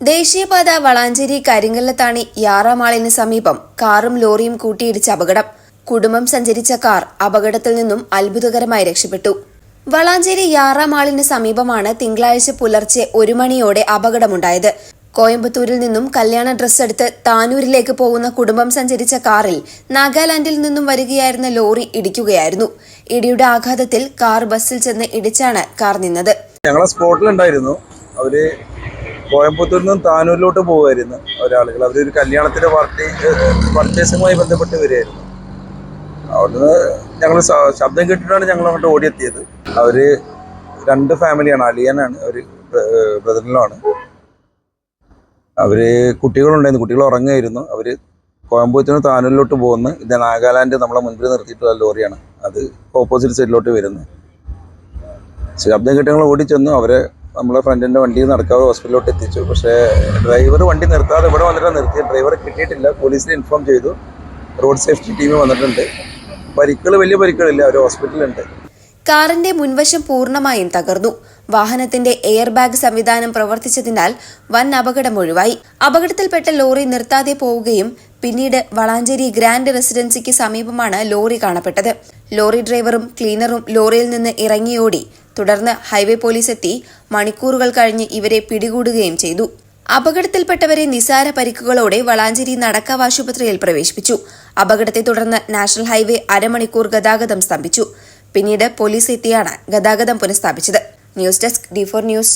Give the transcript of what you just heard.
ദേശീയപാത വളാഞ്ചേരി കരിങ്കല്ലത്താണി യാറാമാളിന് സമീപം കാറും ലോറിയും കൂട്ടിയിടിച്ച അപകടം. കുടുംബം സഞ്ചരിച്ച കാർ അപകടത്തിൽ നിന്നും അത്ഭുതകരമായി രക്ഷപ്പെട്ടു. വളാഞ്ചേരി യാറാമാളിന് സമീപമാണ് തിങ്കളാഴ്ച പുലർച്ചെ ഒരു മണിയോടെ അപകടമുണ്ടായത്. കോയമ്പത്തൂരിൽ നിന്നും കല്യാണ ഡ്രസ് എടുത്ത് താനൂരിലേക്ക് പോകുന്ന കുടുംബം സഞ്ചരിച്ച കാറിൽ നാഗാലാൻഡിൽ നിന്നും വരികയായിരുന്ന ലോറി ഇടിക്കുകയായിരുന്നു. ഇടിയുടെ ആഘാതത്തിൽ കാർ ബസ്സിൽ ചെന്ന് ഇടിച്ചാണ് കാർ നിന്നത്. ഞങ്ങളെ സ്പോട്ടിലുണ്ടായിരുന്നു. അവർ കോയമ്പത്തൂരിൽ നിന്നും താനൂരിലോട്ട് പോകുമായിരുന്നു ഒരാളുകൾ. ഒരു കല്യാണത്തിന്റെ പാർട്ടി പർച്ചേസുമായി ബന്ധപ്പെട്ട് വരികയായിരുന്നു. അവിടുന്ന് ഞങ്ങൾ ശബ്ദം കേട്ടിട്ടാണ് ഞങ്ങൾ അങ്ങോട്ട് ഓടിയെത്തിയത്. അവർ രണ്ട് ഫാമിലിയാണ് അലിയനാണ് ഒരു ബ്രദറിനാണ് അവർ കുട്ടികളുണ്ടായിരുന്നു കുട്ടികൾ ഉറങ്ങുമായിരുന്നു അവർ കോയമ്പത്തൂരിന് താനൂരിലോട്ട് പോകുന്നു ഇത് നാഗാലാൻഡ് നമ്മളെ മുൻപിൽ നിർത്തിയിട്ടുള്ള ലോറിയാണ്. അത് ഓപ്പോസിറ്റ് സൈഡിലോട്ട് വരുന്നത്. ശബ്ദം കേട്ട് ഞങ്ങൾ ഓടിച്ചെന്നു. അവരെ നമ്മളെ ഫ്രണ്ടിന്റെ വണ്ടി നടക്കാതെ ഹോസ്പിറ്റലിലോട്ട് എത്തിച്ചു. പക്ഷേ ഡ്രൈവർ വണ്ടി നിർത്താതെ ഇവിടെ വന്നിട്ട് നിർത്തി ഡ്രൈവറെ കിട്ടിയിട്ടില്ല. പോലീസിനെ ഇൻഫോം ചെയ്തു. റോഡ് സേഫ്റ്റി ടീം വന്നിട്ടുണ്ട്. പരിക്കുകൾ വലിയ പരിക്കുകളില്ല. അവർ ഹോസ്പിറ്റലുണ്ട്. കാറിന്റെ മുൻവശം പൂർണമായും തകർന്നു. വാഹനത്തിന്റെ എയർ ബാഗ് സംവിധാനം പ്രവർത്തിച്ചതിനാൽ വൻ അപകടം ഒഴിവായി. അപകടത്തിൽപ്പെട്ട ലോറി നിർത്താതെ പോവുകയും പിന്നീട് വളാഞ്ചേരി ഗ്രാൻഡ് റെസിഡൻസിക്ക് സമീപമാണ് ലോറി കാണപ്പെട്ടത്. ലോറി ഡ്രൈവറും ക്ലീനറും ലോറിയിൽ നിന്ന് ഇറങ്ങിയോടി തുടർന്ന് ഹൈവേ പോലീസ് എത്തി മണിക്കൂറുകൾ കഴിഞ്ഞ് ഇവരെ പിടികൂടുകയും ചെയ്തു. അപകടത്തിൽപ്പെട്ടവരെ നിസാര പരിക്കുകളോടെ വളാഞ്ചേരി നടക്കാവ് ആശുപത്രിയിൽ പ്രവേശിപ്പിച്ചു. അപകടത്തെ തുടർന്ന് നാഷണൽ ഹൈവേ അരമണിക്കൂർ ഗതാഗതം സ്തംഭിച്ചു. പിന്നീട് പോലീസ് എത്തിയാണ് ഗതാഗതം പുനഃസ്ഥാപിച്ചത്. News desk D four news.